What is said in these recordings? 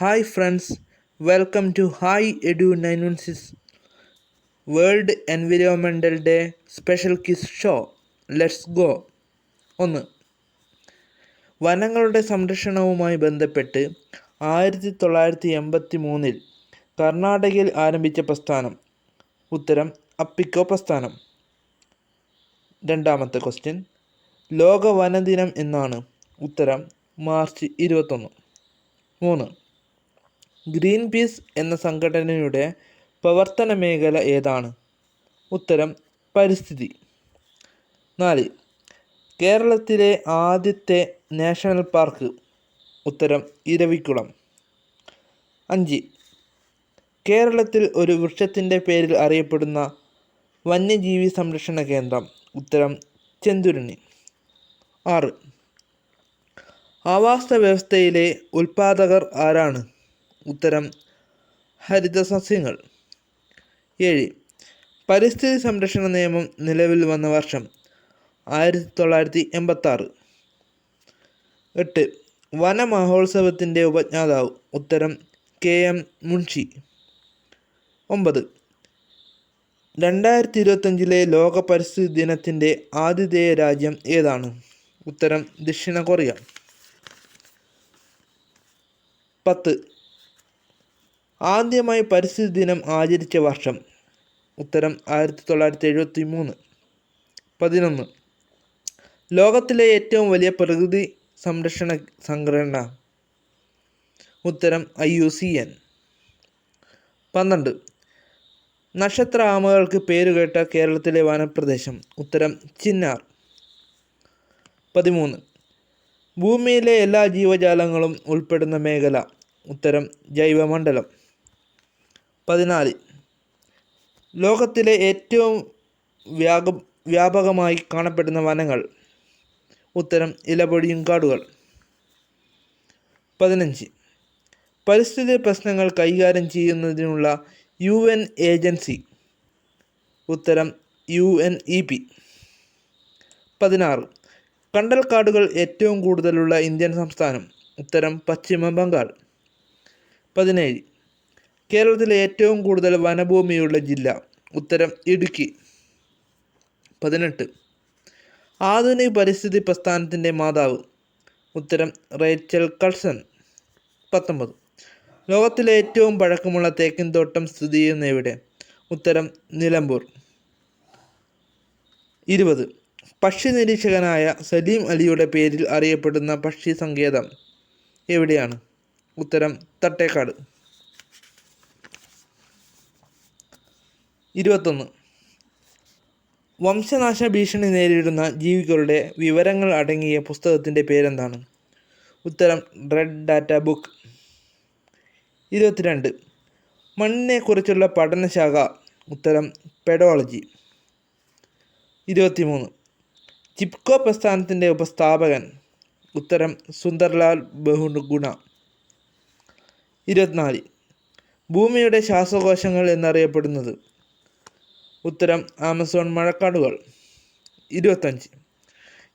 Hi friends welcome to hi edu nine one six world environmental day special quiz show. Let's go. ഒന്ന്. വനങ്ങളുടെ സംരക്ഷണവുമായി ബന്ധപ്പെട്ട് ആയിരത്തി തൊള്ളായിരത്തി എൺപത്തി മൂന്നിൽ കർണാടകയിൽ ആരംഭിച്ച പ്രസ്ഥാനം. ഉത്തരം അപ്പിക്കോ പ്രസ്ഥാനം. രണ്ടാമത്തെ ക്വസ്റ്റ്യൻ ലോക വനദിനം എന്നാണ്. ഉത്തരം മാർച്ച് ഇരുപത്തൊന്ന്. മൂന്ന്. ഗ്രീൻ പീസ് എന്ന സംഘടനയുടെ പ്രവർത്തന മേഖല ഏതാണ്? ഉത്തരം പരിസ്ഥിതി. നാല് കേരളത്തിലെ ആദ്യത്തെ നാഷണൽ പാർക്ക്. ഉത്തരം ഇരവിക്കുളം അഞ്ച് കേരളത്തിൽ ഒരു വൃക്ഷത്തിന്റെ പേരിൽ അറിയപ്പെടുന്ന വന്യജീവി സംരക്ഷണ കേന്ദ്രം. ഉത്തരം ചെന്തുരുണി. ആറ് ആവാസ വ്യവസ്ഥയിലെ ഉൽപാദകർ ആരാണ്? ഉത്തരം ഹരിത സസ്യങ്ങൾ. ഏഴ്. പരിസ്ഥിതി സംരക്ഷണ നിയമം നിലവിൽ വന്ന വർഷം ആയിരത്തി തൊള്ളായിരത്തി എൺപത്താറ് എട്ട്. വനമഹോത്സവത്തിന്റെ ഉപജ്ഞാതാവ് ഉത്തരം കെ എം മുൻഷി. ഒമ്പത്. രണ്ടായിരത്തി ഇരുപത്തഞ്ചിലെ ലോക പരിസ്ഥിതി ദിനത്തിന്റെ ആതിഥേയ രാജ്യം ഏതാണ്? ഉത്തരം ദക്ഷിണ കൊറിയ. പത്ത്. ആദ്യമായി പരിസ്ഥിതി ദിനം ആചരിച്ച വർഷം. ഉത്തരം ആയിരത്തി തൊള്ളായിരത്തി എഴുപത്തി മൂന്ന് പതിനൊന്ന്. ലോകത്തിലെ ഏറ്റവും വലിയ പ്രകൃതി സംരക്ഷണ സംഘടന. ഉത്തരം ഐ യു സി എൻ. പന്ത്രണ്ട്. നക്ഷത്ര ആമകൾക്ക് പേരുകേട്ട കേരളത്തിലെ വനപ്രദേശം. ഉത്തരം ചിന്നാർ. പതിമൂന്ന്. ഭൂമിയിലെ എല്ലാ ജീവജാലങ്ങളും ഉൾപ്പെടുന്ന മേഖല. ഉത്തരം ജൈവമണ്ഡലം. പതിനാല്. ലോകത്തിലെ ഏറ്റവും വ്യാപ വ്യാപകമായി കാണപ്പെടുന്ന വനങ്ങൾ. ഉത്തരം ഇലപൊഴിയും കാടുകൾ. പതിനഞ്ച്. പരിസ്ഥിതി പ്രശ്നങ്ങൾ കൈകാര്യം ചെയ്യുന്നതിനുള്ള യു എൻ ഏജൻസി. ഉത്തരം യു എൻ ഇ പി പതിനാറ്. കണ്ടൽക്കാടുകൾ ഏറ്റവും കൂടുതലുള്ള ഇന്ത്യൻ സംസ്ഥാനം. ഉത്തരം പശ്ചിമ ബംഗാൾ പതിനേഴ്. കേരളത്തിലെ ഏറ്റവും കൂടുതൽ വനഭൂമിയുള്ള ജില്ല ഉത്തരം ഇടുക്കി. പതിനെട്ട്. ആധുനിക പരിസ്ഥിതി പ്രസ്ഥാനത്തിന്റെ മാതാവ്. ഉത്തരം റേച്ചൽ കൾസൺ. പത്തൊമ്പത്. ലോകത്തിലെ ഏറ്റവും പഴക്കമുള്ള തേക്കിൻ തോട്ടം സ്ഥിതി ചെയ്യുന്ന എവിടെ? ഉത്തരം നിലമ്പൂർ. ഇരുപത്. പക്ഷി നിരീക്ഷകനായ സലീം അലിയുടെ പേരിൽ അറിയപ്പെടുന്ന പക്ഷി സങ്കേതം എവിടെയാണ്? ഉത്തരം തട്ടേക്കാട്. ഇരുപത്തൊന്ന്. വംശനാശ ഭീഷണി നേരിടുന്ന ജീവികളുടെ വിവരങ്ങൾ അടങ്ങിയ പുസ്തകത്തിന്റെ പേരെന്താണ്? ഉത്തരം റെഡ് ഡാറ്റ ബുക്ക് ഇരുപത്തിരണ്ട്. മണ്ണിനെക്കുറിച്ചുള്ള പഠനശാഖ. ഉത്തരം പെഡോളജി ഇരുപത്തിമൂന്ന്. ചിപ്കോ പ്രസ്ഥാനത്തിന്റെ ഉപസ്ഥാപകൻ. ഉത്തരം സുന്ദർലാൽ ബഹുഗുണ. ഇരുപത്തിനാല്. ഭൂമിയുടെ ശ്വാസകോശങ്ങൾ എന്നറിയപ്പെടുന്നത് ഉത്തരം ആമസോൺ മഴക്കാടുകൾ. ഇരുപത്തഞ്ച്.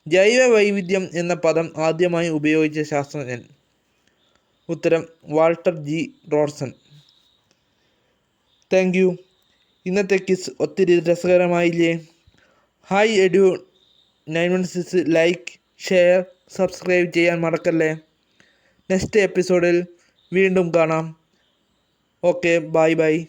ജൈവ വൈവിധ്യം എന്ന പദം ആദ്യമായി ഉപയോഗിച്ച ശാസ്ത്രജ്ഞൻ. ഉത്തരം Walter G. Rodson. Thank you. ഇന്നത്തെ കിസ് ഒത്തിരി രസകരമായില്ലേ? Hi edu nine one six like share subscribe ചെയ്യാൻ മറക്കല്ലേ? നെക്സ്റ്റ് എപ്പിസോഡിൽ വീണ്ടും കാണാം. Okay bye bye.